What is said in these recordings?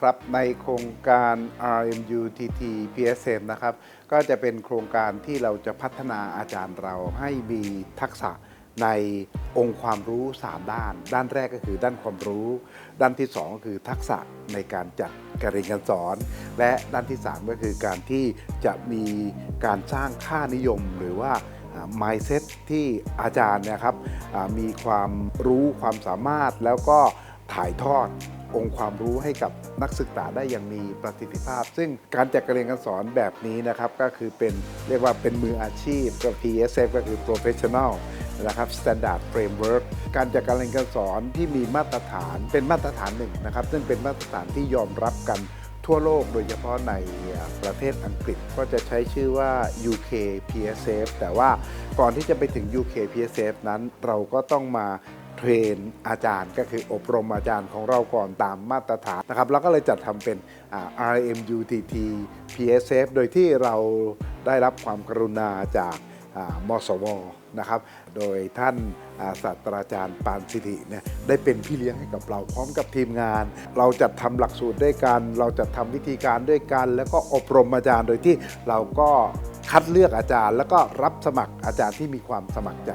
ครับในโครงการ RMUTT PSM นะครับ ก็จะเป็นโครงการที่เราจะพัฒนาอาจารย์เราให้มีทักษะในองค์ความรู้ 3 ด้าน ด้านแรกก็คือด้านความรู้ ด้านที่ 2 ก็คือทักษะในการจัดการเรียนการสอน และด้านที่ 3 ก็คือการที่จะมีการสร้างค่านิยมหรือว่า mindset ที่อาจารย์นะครับมีความรู้ความสามารถแล้วก็ถ่ายทอด องค์ความรู้ให้กับนักศึกษาได้อย่างมีประสิทธิภาพ ซึ่งการจัดการเรียนการสอนแบบนี้นะครับก็คือเป็นเรียกว่าเป็นมืออาชีพก็ PSF ก็คือ professional นะครับ standard framework การจัดการเรียนการสอนที่มีมาตรฐานเป็นมาตรฐานหนึ่งนะครับ ซึ่งเป็นมาตรฐานที่ยอมรับกันทั่วโลกโดยเฉพาะในประเทศอังกฤษก็จะใช้ชื่อว่า UK PSF แต่ว่าก่อนที่จะไปถึง UK PSF นั้นเราก็ต้องมา เทรนอาจารย์ ก็คืออบรมอาจารย์ของเราก่อนตามมาตรฐานนะครับแล้วก็เลยจัดทำเป็น RMUTT PSF โดยที่เราได้รับความกรุณาจากมสวนะครับโดยท่านศาสตราจารย์ปานสิริเนี่ยได้เป็นพี่เลี้ยงให้กับเราพร้อมกับทีมงาน เราจัดทำหลักสูตรด้วยกัน เราจัดทำวิธีการด้วยกัน แล้วก็อบรมอาจารย์โดยที่เราก็ คัดเลือกอาจารย์ แล้วก็รับสมัครอาจารย์ที่มีความสมัครใจ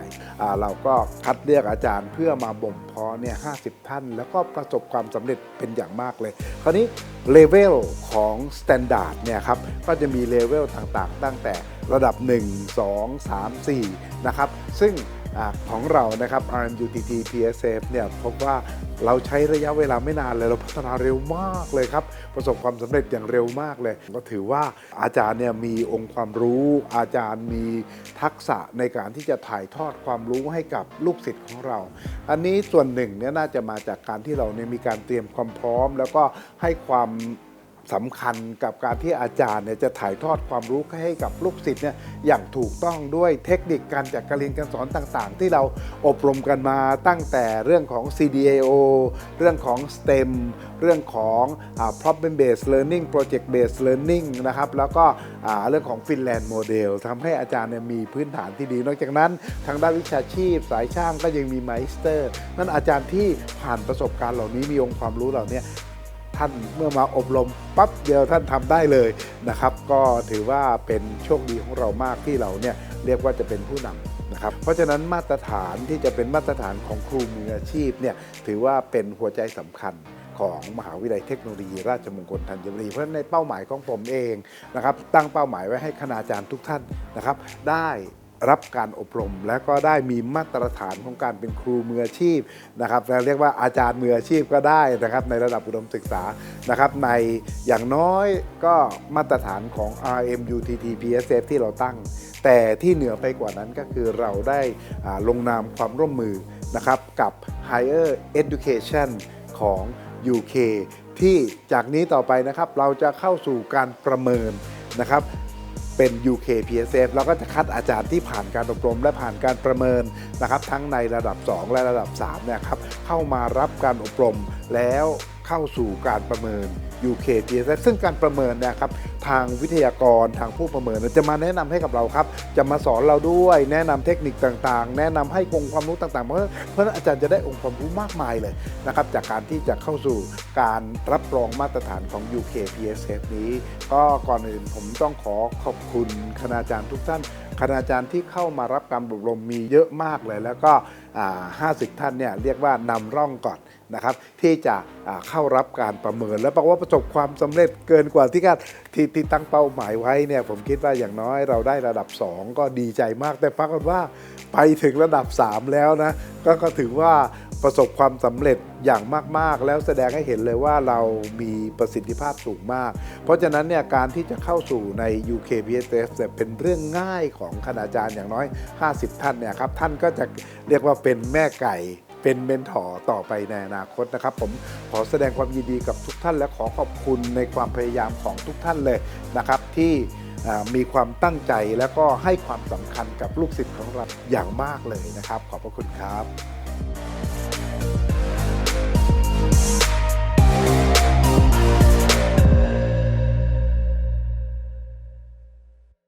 เราก็คัดเลือกอาจารย์เพื่อมาบ่มเพาะเนี่ยห้ท่าน แล้วก็ประสบความสำเร็จเป็นอย่างมากเลย คราวนี้เลเวลของสแตนดาร์ดเนี่ยครับก็จะมีเลเวลต่างๆ ตั้งแต่ระดับ 1 2 3 4 นะครับ ซึ่ง ของเรานะครับ RMUTT PSF เนี่ยพบว่าเราใช้ระยะเวลาไม่นานเลยเราพัฒนาเร็วมากเลยครับ ประสบความสำเร็จอย่างเร็วมากเลย ก็ถือว่าอาจารย์เนี่ยมีองค์ความรู้อาจารย์มีทักษะในการที่จะถ่ายทอดความรู้ให้กับลูกศิษย์ของเรา อันนี้ส่วนหนึ่งเนี่ยน่าจะมาจากการที่เราเนี่ยมีการเตรียมความพร้อม แล้วก็ให้ความ สำคัญกับการที่อาจารย์เนี่ยจะถ่ายทอดความรู้ให้กับลูกศิษย์เนี่ยอย่างถูกต้องด้วยเทคนิคการจัดการเรียนการสอนต่างๆ ที่เราอบรมกันมาตั้งแต่เรื่องของ CDAO เรื่องของ STEM เรื่องของอ problem based learning project based learning นะครับแล้วก็เรื่องของ Finland model ทำให้อาจารย์เนี่ยมีพื้นฐานที่ดี นอกจากนั้น ทางด้านวิชาชีพ สายช่างก็ยังมีไมสเตอร์นั่นอาจารย์ที่ผ่านประสบการณ์เหล่านี้มีองค์ความรู้เหล่านี้ ท่านเมื่อมาอบรมปั๊บเดียวท่านทำได้เลยนะครับ ก็ถือว่าเป็นโชคดีของเรามากที่เราเนี่ยเรียกว่าจะเป็นผู้นำนะครับ เพราะฉะนั้นมาตรฐานที่จะเป็นมาตรฐานของครูมืออาชีพเนี่ยถือว่าเป็นหัวใจสำคัญของมหาวิทยาลัยเทคโนโลยี ราชมงคลธัญบุรีเพราะในเป้าหมายของผมเองนะครับตั้งเป้าหมายไว้ให้คณาจารย์ทุกท่านนะครับ ได้ รับการอบรม และก็ได้มีมาตรฐานของการเป็นครูมืออาชีพนะครับและเรียกว่าอาจารย์มืออาชีพก็ได้นะครับ ในระดับอุดมศึกษานะครับ ในอย่างน้อยก็มาตรฐานของ RMUTT PSF ที่เราตั้ง แต่ที่เหนือไปกว่านั้นก็คือเราได้ลงนามความร่วมมือนะครับกับ Higher Education ของ UK ที่จากนี้ต่อไปนะครับเราจะเข้าสู่การประเมินนะครับ เป็น UK PSF เราก็จะคัดอาจารย์ที่ผ่านการอบรมและผ่านการประเมินนะครับ ทั้งในระดับ 2 และระดับ3เนี่ยครับเข้ามารับการอบรมแล้ว เข้าสู่การประเมิน UK PSF ซึ่งการประเมินเนี่ยครับทางวิทยากรทางผู้ประเมิน จะมาแนะนำให้กับเราครับ จะมาสอนเราด้วย แนะนำเทคนิคต่างๆ แนะนำให้องค์ความรู้ต่างๆ เพราะเพราะนั้นอาจารย์จะได้องค์ความรู้มากมายเลยนะครับจากการที่จะเข้าสู่การรับรองมาตรฐานของ UK PSF นี้ ก็ก่อนอื่นผมต้องขอขอบคุณคณาจารย์ทุกท่าน ณาจารย์ที่เข้ามารับการอบรมมีเยอะมากเลย แล้วก็ 50 ท่านเนี่ยเรียกว่านำร่องก่อนนะครับที่จะเข้ารับการประเมิน แล้วบอกว่าประสบความสำเร็จเกินกว่าที่คาดที่ที่ตั้งเป้าหมายไว้เนี่ยผมคิดว่าอย่างน้อยเราได้ระดับ 2 ก็ดีใจมากแต่ปรากฏว่าไปถึงระดับ 3 แล้วนะก็ก็ถือว่า ประสบความสำเร็จอย่างมาก ๆ แล้วแสดงให้เห็นเลยว่าเรามีประสิทธิภาพสูงมาก เพราะฉะนั้นเนี่ยการที่จะเข้าสู่ใน UK PSF เป็นเรื่องง่ายของคณาจารย์อย่างน้อย 50 ท่านเนี่ยครับท่านก็จะเรียกว่าเป็นแม่ไก่เป็นเมนทอร์ต่อไปในอนาคตนะครับ ผมขอแสดงความยินดีกับทุกท่าน และขอขอบคุณในความพยายามของทุกท่านเลยนะครับ ที่มีความตั้งใจแล้วก็ให้ความสำคัญกับลูกศิษย์ของเราอย่างมากเลยนะครับ ขอบพระคุณครับ